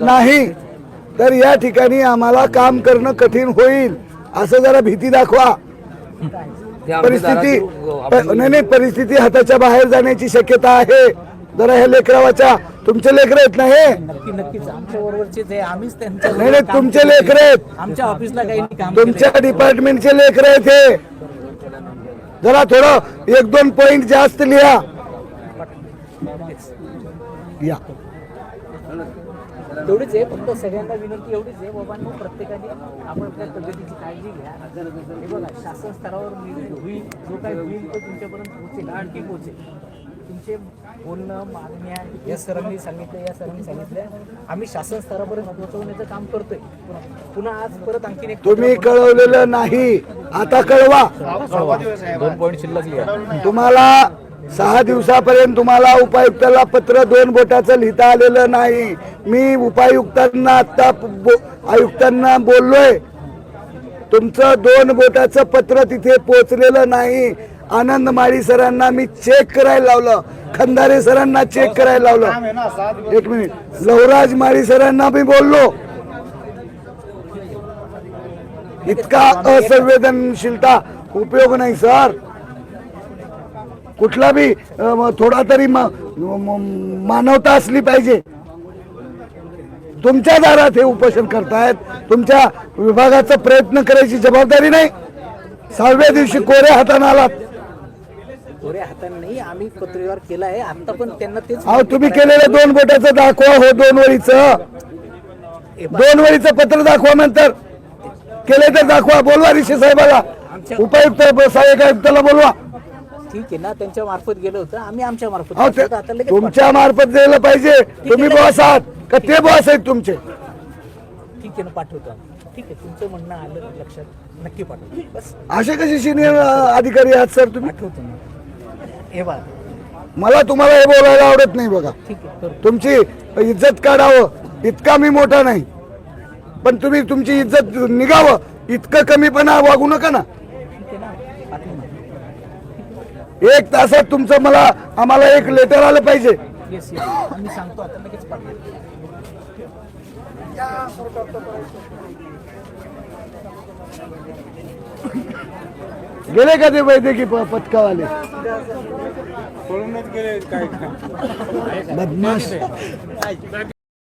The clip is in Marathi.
नाही तर या ठिकाणी आम्हाला काम करणं कठीण होईल असं जरा भीती दाखवा. परिस्थिती नाही नाही परिस्थिती हाताच्या बाहेर जाण्याची शक्यता आहे. जरा हे लेकरावाच्या तुमचे लेकर आहेत ना हे? नक्की नक्कीच. आमच्या आम्हीच त्यांच्या नाही नाही तुमचे लेकर आहेत. आमच्या ऑफिसला काही तुमच्या डिपार्टमेंटचे लेकर आहेत हे. जरा थोडं एक दोन पॉइंट जास्त लिहा. या. तेवढीच आहे फक्त सगळ्यांना विनंती एवढीच आहे बाबांनो प्रत्येकाने आपण आपल्या तब्येतीची काळजी घ्या. हे बघा शासन स्तरावर होईल जो काही होईल तो तुमच्यापर्यंत पोहोचेल आणखी पोहोचेल. तुमचे बोलणं मागण्या या सरांनी सांगितलं या सरांनी सांगितलं. आम्ही शासन स्तरापर्यंत पोहोचवण्याचं काम करतोय. पुन्हा आज परत आणखीन एक तुम्ही कळवलेलं नाही. आता कळवा. दोन पॉईंट शिल्लक तुम्हाला सहा दिवसापर्यंत तुम्हाला उपायुक्ताला पत्र दोन बोटाचं लिहिता आलेलं नाही. मी उपायुक्तांना आता बो- आयुक्तांना बोललोय. तुमचं दोन बोटाचं पत्र तिथे पोचलेलं नाही. आनंद माळी सरांना मी चेक करायला लावलं. खंदारे सरांना चेक करायला लावलं. एक मिनिट लवराज माळी सरांना मी बोललो. इतका असंवेदनशीलता. उपयोग नाही सर. कुठला बी म, थोडा तरी मानवता असली पाहिजे. तुमच्या दारात हे उपोषण करतायत. तुमच्या विभागाचा प्रयत्न करायची जबाबदारी नाही. सहाव्या दिवशी कोऱ्या हाताने आलात. कोऱ्या हाताने नाही आम्ही पत्रव्यवहार केला आहे. आता पण त्यांना तेच अहो तुम्ही केलेलं दोन बोटाचं दाखवा हो दोन वळीचं दोन वळीचं पत्र दाखवा नंतर. केले तर दाखवा बोलवा ऋषी साहेबाला. उपायुक्त सहाय्यक आयुक्ताला बोलवा. ठीक आहे ना त्यांच्या मार्फत गेलं होतं. आम्ही आमच्या मार्फत अहो, ते- आता आता लगेच तुमच्या मार्फत द्यायला पाहिजे. तुम्ही बॉस आहात. का ते बॉस आहेत तुमचे? पाठव- ठीक आहे ना पाठवतो आम्ही. ठीक आहे तुमचं म्हणणं आलं लक्षात. नक्की पाठवतो. बस. असे कसे सिनियर अधिकारी आहात सर तुम्ही? पाठवतो. हे बघा. मला तुम्हाला हे बोलायला आवडत नाही बघा. तुमची इज्जत काढावं इतका मी मोठा नाही. पण तुम्ही तुमची इज्जत निघावं इतकं कमीपणा वागू नका ना. एक तासात तुमचं मला आम्हाला एक लेटर आलं पाहिजे. सांगतो गेले का ते वैद्यकीय प- पथकावाले? बदमाश.